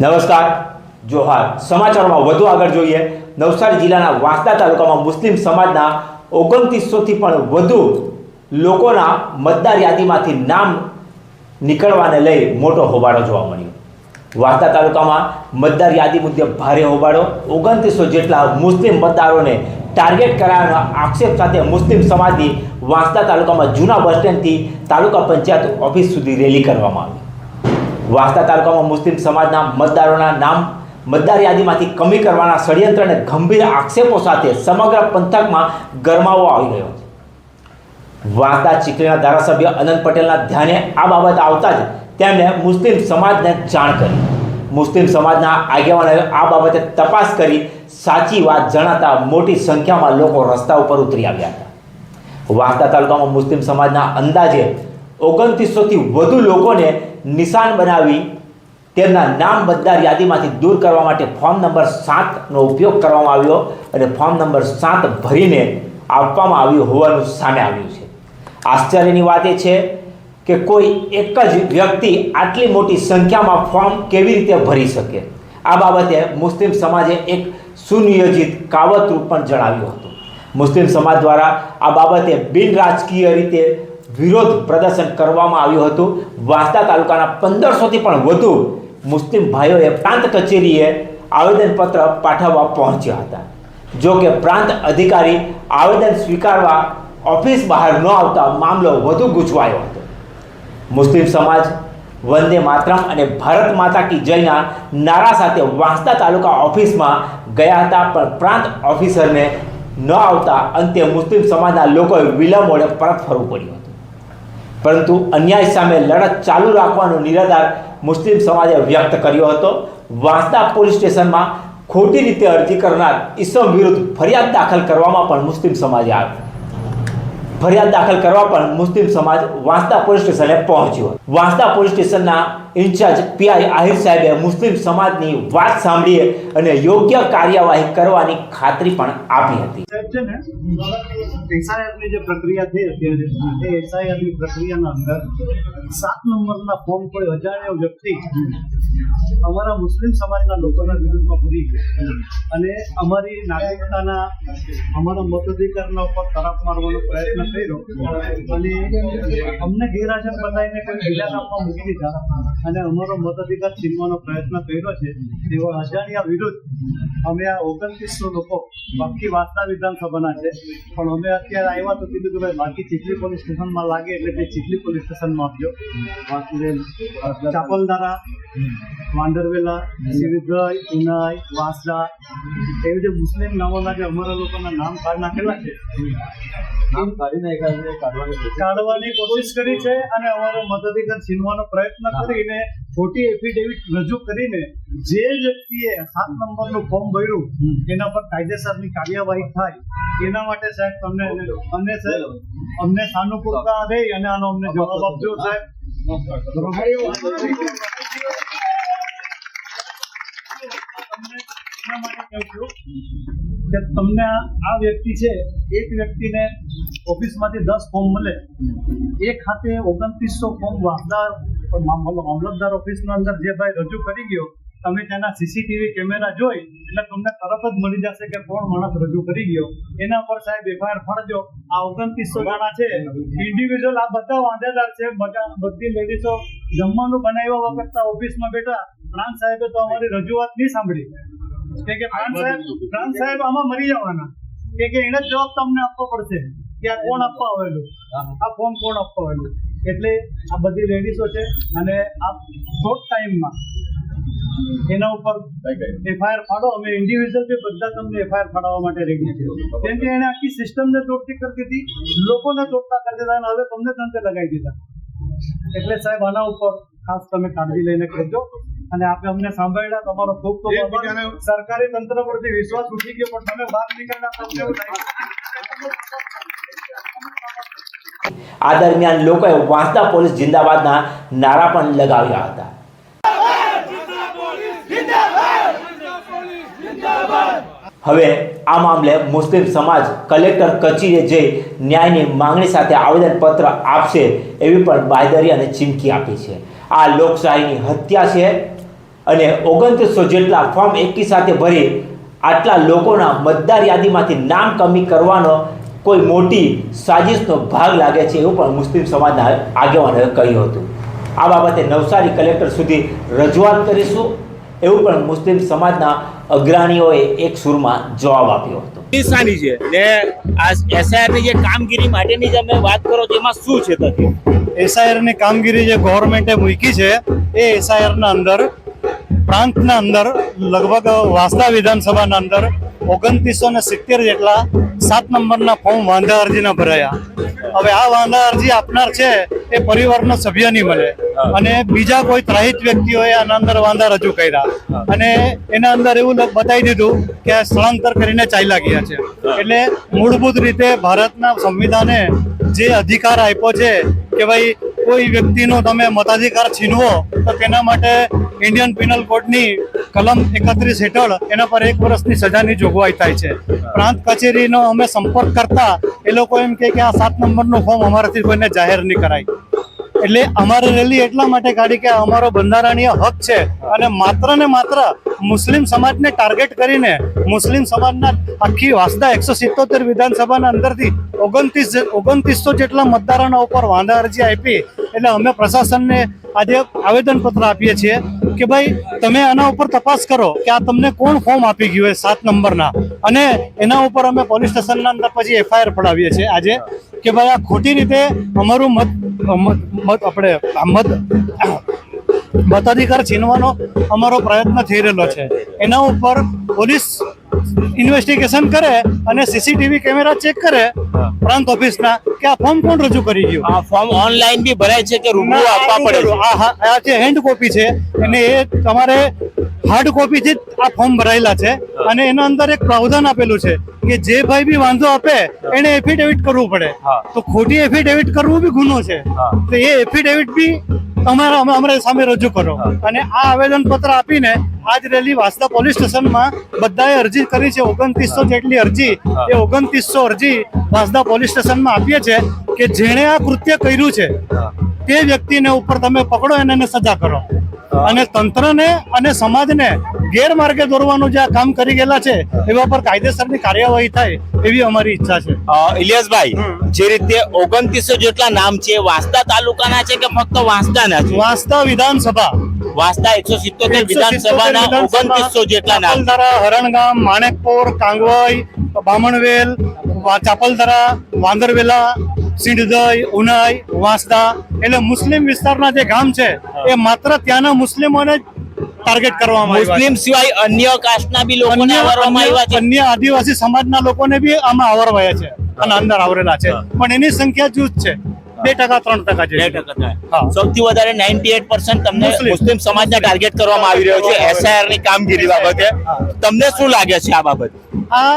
નમસ્કાર. જોહાર સમાચારોમાં વધુ આગળ જોઈએ. નવસારી જિલ્લાના વાંસદા તાલુકામાં મુસ્લિમ સમાજના ઓગણત્રીસોથી પણ વધુ લોકોના મતદાર યાદીમાંથી નામ નીકળવાને લઈ મોટો હોબાળો જોવા મળ્યો. વાંસદા તાલુકામાં મતદાર યાદી મુદ્દે ભારે હોબાળો. ઓગણત્રીસો જેટલા મુસ્લિમ મતદારોને ટાર્ગેટ કરાયાનો આક્ષેપ સાથે મુસ્લિમ સમાજની વાંસદા તાલુકામાં જૂના બસ સ્ટેન્ડથી તાલુકા પંચાયત ઓફિસ સુધી રેલી કરવામાં આવી. વાંસદા તાલુકામાં મુસ્લિમ સમાજના મતદારોના નામ, મતદાર યાદીમાંથી કમી કરવાના ષડયંત્ર અને ગંભીર આક્ષેપો સાથે સમગ્ર પંથકમાં ગરમાવો આવી ગયો વાંસદા ચીખલીના ધારાસભ્ય અનંત પટેલના ધ્યાને આ બાબત આવતા જ તેમણે મુસ્લિમ સમાજને જાણ કરી. મુસ્લિમ સમાજના આગેવાનોએ આ બાબતે તપાસ કરી સાચી વાત જણાતા મોટી સંખ્યામાં લોકો રસ્તા ઉપર ઉતરી આવ્યા હતા. વાંસદા તાલુકામાં મુસ્લિમ સમાજના અંદાજે ઓગણત્રીસોથી વધુ લોકોને નિશાન બનાવી તેમના નામ મતદાર યાદીમાંથી દૂર કરવા માટે ફોર્મ નંબર સાતનો ઉપયોગ કરવામાં આવ્યો અને ફોર્મ નંબર સાત ભરીને આપવામાં આવ્યું હોવાનું સામે આવ્યું છે. આશ્ચર્યની વાત એ છે કે કોઈ એક જ વ્યક્તિ આટલી મોટી સંખ્યામાં ફોર્મ કેવી રીતે ભરી શકે? આ બાબતે મુસ્લિમ સમાજે એક સુનિયોજિત કાવતરૂપ પણ જણાવ્યું હતું. મુસ્લિમ સમાજ દ્વારા આ બાબતે બિન રાજકીય રીતે વિરોધ પ્રદર્શન કરવામાં આવ્યું હતું. વાંસદા તાલુકાના પંદરસોથી પણ વધુ મુસ્લિમ ભાઈઓએ પ્રાંત કચેરીએ આવેદનપત્ર પાઠવવા પહોંચ્યા હતા. જો કે પ્રાંત અધિકારી આવેદન સ્વીકારવા ઓફિસ બહાર ન આવતા મામલો વધુ ગૂંચવાયો હતો. મુસ્લિમ સમાજ, વંદે માતરમ અને ભારત માતા કી જયના નારા સાથે વાંસદા તાલુકા ઓફિસમાં ગયા હતા, પણ પ્રાંત ઓફિસરને ન આવતા અંતે મુસ્લિમ સમાજના લોકોએ વિલંબોડે પરત ફરવું પડ્યું પરંતુ અન્યાય સામે લડત ચાલુ રાખવાનો નિરાધાર મુસ્લિમ સમાજે વ્યક્ત કર્યો હતો. વાંસદા પોલીસ સ્ટેશનમાં ખોટી રીતે અરજી કરનાર ઈસમ વિરુદ્ધ ફરિયાદ દાખલ કરવામાં પણ મુસ્લિમ સમાજે આવ્યો ફરિયાદ દાખલ કરવા પણ મુસ્લિમ સમાજ વાંસદા પોલીસ સ્ટેશને પહોંચ્યો વાંસદા પોલીસ સ્ટેશનના ઇન્ચાર્જ પીઆઈ આહિર સાહેબે મુસ્લિમ સમાજની વાત સાંભળી અને યોગ્ય કાર્યવાહી કરવાની ખાતરી પણ આપી હતી. એસઆઈઆરની જે પ્રક્રિયા થઈ અત્યારે એ એસઆઈઆરની પ્રક્રિયાના અંદર સાત નંબરના ફોર્મ કોઈ અજાણ્યો વ્યક્તિ અમારા મુસ્લિમ સમાજના લોકોના વિરુદ્ધમાં ભરી ગયો. અને અમારી નાગરિકતાના અમારા મતાધિકારના ઉપર તરફ મારવાનો પ્રયત્ન કર્યો અને અમને ગેરહાજર બતાવીને કોઈ બીજા કામમાં મૂકી દીધા અને અમારો મતાધિકાર છીનવાનો પ્રયત્ન કર્યો છે. તેવા અજાણ્યા વિરુદ્ધ અમે આ ઓગણત્રીસો લોકો બાકી વાસના વિધાનસભાના છે. પણ અમે અત્યારે આવ્યા તો કીધું કે ભાઈ બાકી ચીખલી પોલીસ સ્ટેશનમાં લાગે એટલે તે ચીખલી પોલીસ સ્ટેશનમાં આપજો બાકી ચાપલદારા માંડરવેલા સિવિદ્રય ઉનાઈ વાંસદા એવી જે મુસ્લિમ નામોના જે અમારા લોકોના નામ કાઢ નાખેલા છે. નામ કાઢી નાખ્યા કાઢવાની કાઢવાની કોશિશ કરી છે અને અમારો મતાધિકાર છીનવાનો પ્રયત્ન કરીને ખોટી એફિડેવિટ રજૂ કરીને જે વ્યક્તિએ સાત નંબરનું ફોર્મ ભર્યું એના પર કાયદેસરની કાર્યવાહી થાય. એના માટે સાહેબ તમને અમને સાહેબ અમને સાનુકૂળતા રહી અને આનો અમને જવાબ આપજો સાહેબ. કે તમને આ વ્યક્તિ છે, એક વ્યક્તિને ઓફિસમાંથી દસ ફોર્મ મળે. એ ખાતે ઓગણત્રીસો ફોર્મ વાસદાર મામલતદાર ઓફિસના અંદર જે ભાઈ રજૂ કરી ગયો, તમે તેના સીસીટીવી કેમેરા જોઈ, એટલે તમને તરત જ મળી જશે કે કોણ માણસ રજૂ કરી ગયો. એના પર સાહેબ એફઆઈઆર ફરજો, આ ઓગણત્રીસો જણા છે. ઇન્ડિવિજ્યુઅલ આ બધા વાંધેદાર છે, બધી લેડીઝો જમવાનું બનાવ્યા વખત ઓફિસમાં બેઠા. પ્રાંત સાહેબે તો અમારી રજૂઆત નહીં સાંભળી. કે કે પ્રાંત સાહેબ આમાં મરી જવાના. કે કે એને જવાબ તમને આપવો પડશે કે આ કોણ આપવા આવેલું. આ ફોર્મ કોણ આપવા આવેલું. એટલે આ બધી લેડીઝો છે અને આ શોર્ટ ટાઈમમાં એના ઉપર એફઆઈઆર ફાડો. અમે ઇન્ડિવિજ્યુઅલ બી બધા તમને એફઆઈઆર ફાડવા માટે રેડી છે. કેમ કે એને આખી સિસ્ટમને તોડતી કરી દીધી લોકોને તોડતા કરી દીધા અને હવે તમને તંત્ર લગાવી દીધા. એટલે સાહેબ આના ઉપર ખાસ તમે કાળજી લઈને કરજો અને આપે અમને સાંભળ્યા તમારો ખૂબ ખૂબ સરકારી તંત્ર પરથી વિશ્વાસ ઉઠી ગયો પણ તમે બહાર નીકળ્યા. આ દરમિયાન લોકોએ વાંસદા પોલીસ જિંદાબાદના નારા પણ લગાવ્યા હતા. હવે આ મામલે મુસ્લિમ સમાજ કલેક્ટર કચેરીએ જઈ ન્યાયની માંગણી સાથે આવેદનપત્ર આપશે એવી પણ બાયદરી અને ચીમકી આપી છે. આ લોકશાહીની હત્યા છે. અને ઓગણત્રીસો જેટલા ફોર્મ એકી સાથે ભરી આટલા લોકોના મતદાર યાદીમાંથી નામ કમી કરવાનો કોઈ મોટી સાજિશનો ભાગ લાગે છે એવું પણ મુસ્લિમ સમાજના આગેવાનોએ કહ્યું હતું. આ બાબતે નવસારી કલેક્ટર સુધી રજૂઆત કરીશું. એવું પણ મુસ્લિમ સમાજના અગ્રણીઓએ એક સૂરમાં જવાબ આપ્યો હતો. નિશાની છે. ને આ એસઆઈઆરની જે કામગીરી માટેની જે અમે વાત કરો છો એમાં શું છે એસઆઈઆરની કામગીરી જે ગવર્મેન્ટે મૂકી છે એ એસઆઈઆરના અંદર પ્રાંતના અંદર લગભગ વાંસદા વિધાનસભાના અંદર ઓગણત્રીસો ને સિત્તેર જેટલા સાત નંબરના ફોર્મ વાંધા અરજીના ભરાયા. હવે આ વાંધા અરજી આપનાર છે એ પરિવારનો સભ્ય નહીં મળે. અને બીજા કોઈ ત્રાહિત વ્યક્તિઓએ આના અંદર વાંધા રજૂ કર્યા. અને એના અંદર એવું બતાવી દીધું કે આ સ્થળાંતર કરીને ચાલ્યા ગયા છે. એટલે મૂળભૂત રીતે ભારતના સંવિધાને જે અધિકાર આપ્યો છે કે ભાઈ કોઈ વ્યક્તિનો તમે મતાધિકાર છીનવો તો તેના માટે ઇન્ડિયન પિનલ કોડની કલમ એકત્રીસ હેઠળ એના પર એક વર્ષની સજાની જોગવાઈ થાય છે. પ્રાંત કચેરીનો અમે સંપર્ક કરતા એ લોકો એમ કે આ સાત નંબરનું ફોર્મ અમારાથી કોઈને જાહેર નહીં કરાય. એટલે અમારે રેલી એટલા માટે કાઢી કે અમારો બંધારણીય હક છે અને માત્ર ને માત્ર મુસ્લિમ સમાજને ટાર્ગેટ કરીને મુસ્લિમ સમાજના આખી વાસદા એકસો સિત્તોતેર વિધાનસભાના અંદરથી ઓગણત્રીસ, ઓગણત્રીસો જેટલા મતદારોના ઉપર વાંધા અરજી આપી. એટલે અમે પ્રશાસનને આજે આવેદનપત્ર આપીએ છીએ કે ભાઈ, તમે આના ઉપર તપાસ કરો કે આ તમને કોણ ફોર્મ આપી ગયું એ સાત નંબરના. અને એના ઉપર અમે પોલીસ સ્ટેશનના અંદર પછી એફઆઈઆર પડાવીએ છીએ આજે કે ભાઈ, આ ખોટી રીતે અમારું મત મત આપણે મત મતાધિકાર છીનવાનો અમારો પ્રયત્ન થઈ રહેલો છે. એના ઉપર પોલીસ ઇન્વેસ્ટિગેશન કરે અને સીસીટીવી કેમેરા ચેક કરે પ્રાંત ઓફિસના કે આ ફોર્મ કોણ રજૂ કરી ગયું? આ ફોર્મ ઓનલાઈન બી ભરાય છે કે રૂબરૂ આપવા પડે આ જે હેન્ડ કોપી છે અને એ તમારે હાર્ડ કોપીથી જ આ ફોર્મ ભરાયેલા છે. અને એના અંદર એક પ્રાવધાન આપેલું છે કે જે ભાઈ બી વાંધો આપે એને એફિડેવિટ કરવું પડે. તો ખોટી એફિડેવિટ કરવું બી ગુનો છે. તો એ એફિડેવિટ બી અમારા અમે- અમારી સામે રજૂ કરો. અને આ આવેદન પત્ર આપીને આજ રેલી વાસદા પોલીસ સ્ટેશનમાં બધાએ અરજી કરી છે. ઓગણત્રીસો જેટલી અરજી એ ઓગણત્રીસો અરજી વાસદા પોલીસ સ્ટેશનમાં આપીએ છે કે જેણે આ કૃત્ય કર્યું છે તે વ્યક્તિને ઉપર તમે પકડો અને એને સજા કરો. અને તંત્રને અને સમાજને ગેરમાર્ગે દોરવાનું જે આ કામ કરી ગયેલા છે એવા પર કાયદેસરની કાર્યવાહી થાય એવી અમારી ઈચ્છા છે. ઇલિયાસભાઈ જે રીતે ઓગણત્રીસો જેટલા નામ છે વાંસદા તાલુકાના છે કે ફક્ત વાંસદાના છે? વાંસદા વિધાનસભા. વાંસદા એકસો સિત્તોતેર વિધાનસભાના ઓગણત્રીસો જેટલા નામ. હરણગામ માણેકપોર કાંગવાઈ બામણવેલ ચાપલદરા વાંદરવેલા સિંધદય ઉનાઈ વાંસદા એટલે મુસ્લિમ વિસ્તારના જે ગામ છે એ માત્ર ત્યાંના મુસ્લિમોને જ ટાર્ગેટ કરવામાં આવ્યા મુસ્લિમ સિવાય અન્ય કાસ્ટના બી લોકોને આવરવામાં આવ્યા છે. અન્ય આદિવાસી સમાજના લોકોને બી આમાં આવરવાયા છે અને અંદર આવરેલા છે. પણ એની સંખ્યા જૂથ છે. બે ટકા ત્રણ ટકા બે ટકા સૌથી વધારે 98% તમને મુસ્લિમ. મુસ્લિમ સમાજને ટાર્ગેટ કરવામાં આવી રહ્યો છે. એસઆઈઆરની કામગીરી બાબતે. તમને શું લાગે છે આ બાબત? આ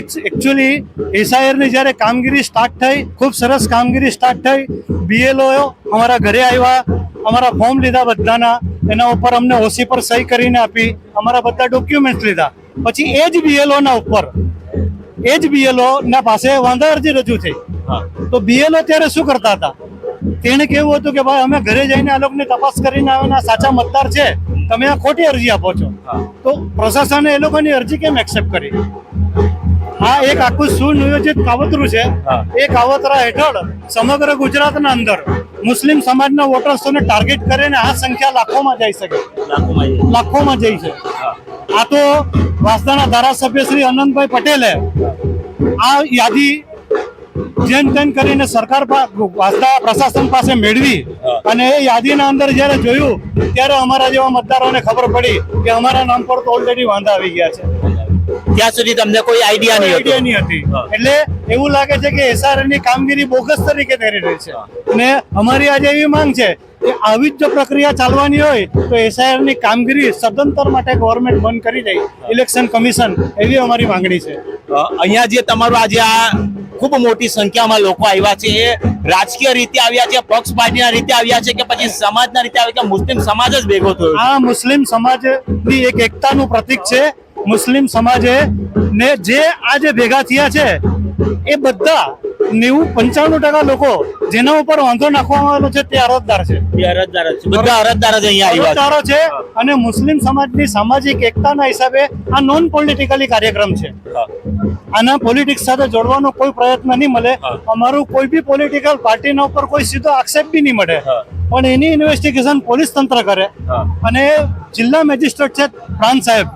એકચ્યુઅલી એસઆઈઆરની જ્યારે કામગીરી સ્ટાર્ટ થઈ ખૂબ સરસ કામગીરી સ્ટાર્ટ થઈ. બીએલઓ અમારા ઘરે આવ્યા અમારા ફોર્મ લીધા બધાના. એના ઉપર અમને ઓસી પર સહી કરીને આપી અમારા બધા ડોક્યુમેન્ટ લીધા. પછી એ જ બીએલઓ ના ઉપર એ જ બીએલઓ ના પાસે વાંધા અરજી રજૂ થઈ. તો બીએલઓ ત્યારે શું કરતા હતા? તેણે કેવું હતું કે ભાઈ અમે ઘરે જઈને આ લોકોની તપાસ કરીને આવેલા સાચા મતદાર છે તમે આ ખોટી અરજી આપો છો. તો પ્રશાસને એ લોકોની અરજી કેમ એક્સેપ્ટ કરી? આ એક આખું સુનિયોજિત કાવતરું છે. એ કાવતરા હેઠળ સમગ્ર ગુજરાતના અંદર મુસ્લિમ સમાજના વોટર્સોને ટાર્ગેટ કરીને આ સંખ્યા લાખોમાં જઈ શકે લાખોમાં જઈ છે. આ તો વાસદાના ધારાસભ્ય શ્રી અનંતભાઈ પટેલે આ યાદી જેમ તેમ કરીને સરકાર વાસદા પ્રશાસન પાસે મેળવી અને એ યાદીના અંદર જ્યારે જોયું ત્યારે અમારા જેવા મતદારોને ખબર પડી કે અમારા નામ પર તો ઓલરેડી વાંધા આવી ગયા છે. ત્યાં સુધી તમને કોઈ આઈડિયા નહીં આઈડિયા નહીં હતી. એટલે એવું લાગે છે કે એસઆરની કામગીરી બોગસ તરીકે કરી રહી છે. અને અમારી આજે એવી માંગ છે કે આવી જ જો પ્રક્રિયા ચાલવાની હોય તો એસઆઈઆરની કામગીરી સદંતર માટે ગવર્મેન્ટ બંધ કરી દે ઇલેક્શન કમિશન એવી અમારી માંગણી છે. અહીંયા જે તમારું આજે આ ખૂબ મોટી સંખ્યામાં લોકો આવ્યા છે એ રાજકીય રીતે આવ્યા છે પક્ષ પાર્ટીના રીતે આવ્યા છે કે પછી સમાજના રીતે આવ્યા કે મુસ્લિમ સમાજ જ ભેગો થયો આ મુસ્લિમ સમાજની એક એકતાનું પ્રતીક છે મુસ્લિમ સમાજે ને જે આજે ભેગા થયા છે એ બધા નેવું પંચાણું ટકા લોકો જેના ઉપર વાંધો નાખવામાં આવેલો છે તે અરજદાર છે. બધા અરજદાર છે. અરજદારો છે. અને મુસ્લિમ સમાજની સામાજિક એકતાના હિસાબે આ નોન પોલિટિકલી કાર્યક્રમ છે. આના પોલિટિક્સ સાથે જોડવાનો કોઈ પ્રયત્ન નહીં મળે. અમારું કોઈ બી પોલિટિકલ પાર્ટીના ઉપર કોઈ સીધો આક્ષેપ બી નહીં મળે. પણ એની ઇન્વેસ્ટિગેશન પોલીસ તંત્ર કરે. અને જિલ્લા મેજિસ્ટ્રેટ છે પ્રાંત સાહેબ.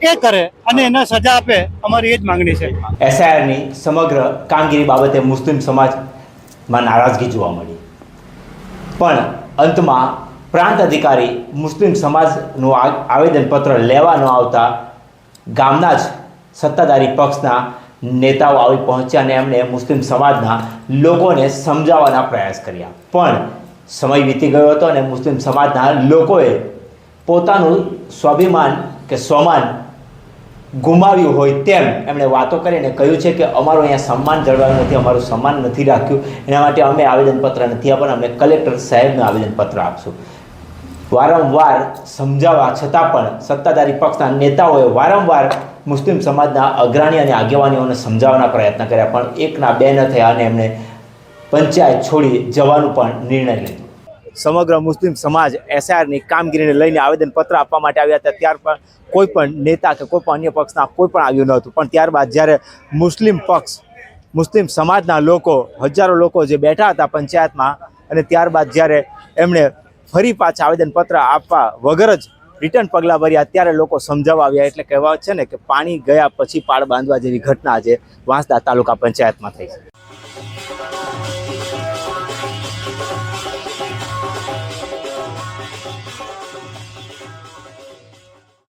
એ કરે અને એને સજા આપે, અમારી એ જ માંગણી છે. એસઆઈઆરની સમગ્ર કામગીરી બાબતે મુસ્લિમ સમાજમાં નારાજગી જોવા મળી. પણ અંતમાં પ્રાંત અધિકારી મુસ્લિમ સમાજનું આવેદનપત્ર લેવા ન આવતા ગામના જ સત્તાધારી પક્ષના નેતાઓ આવી પહોંચ્યા અને એમણે મુસ્લિમ સમાજના લોકોને સમજાવવાના પ્રયાસ કર્યા. પણ સમય વીતી ગયો હતો અને મુસ્લિમ સમાજના લોકોએ પોતાનું સ્વાભિમાન કે સ્વમાન ગુમાવ્યું હોય તેમ એમણે વાતો કરીને કહ્યું છે કે અમારું અહીંયા સન્માન જળવાયું નથી, અમારું સન્માન નથી રાખ્યું. એના માટે અમે આવેદનપત્ર નથી આપ્યા અમે કલેક્ટર સાહેબને આવેદનપત્ર આપશું. વારંવાર સમજાવવા છતાં પણ સત્તાધારી પક્ષના નેતાઓએ વારંવાર મુસ્લિમ સમાજના અગ્રણી અને આગેવાનીઓને સમજાવવાના પ્રયત્ન કર્યા, પણ એકના બે ન થયા અને એમણે પંચાયત છોડી જવાનું પણ નિર્ણય લીધો. સમગ્ર મુસ્લિમ સમાજ એસઆરની કામગીરીને લઈને આવેદનપત્ર આપવા માટે આવ્યા હતા. ત્યાર પણ કોઈ પણ નેતા કે કોઈ પણ અન્ય પક્ષના કોઈ પણ આવ્યું ન હતું. પણ ત્યારબાદ જ્યારે મુસ્લિમ પક્ષ, મુસ્લિમ સમાજના લોકો, હજારો લોકો જે બેઠા હતા પંચાયતમાં અને ત્યારબાદ જ્યારે એમણે ફરી પાછા આવેદનપત્ર આપવા વગર જ રિટર્ન પગલાં ભર્યા, ત્યારે લોકો સમજાવવા આવ્યા. એટલે કહેવા છે ને કે પાણી ગયા પછી પાળ બાંધવા જેવી ઘટના આજે વાંસદા તાલુકા પંચાયતમાં થઈ છે.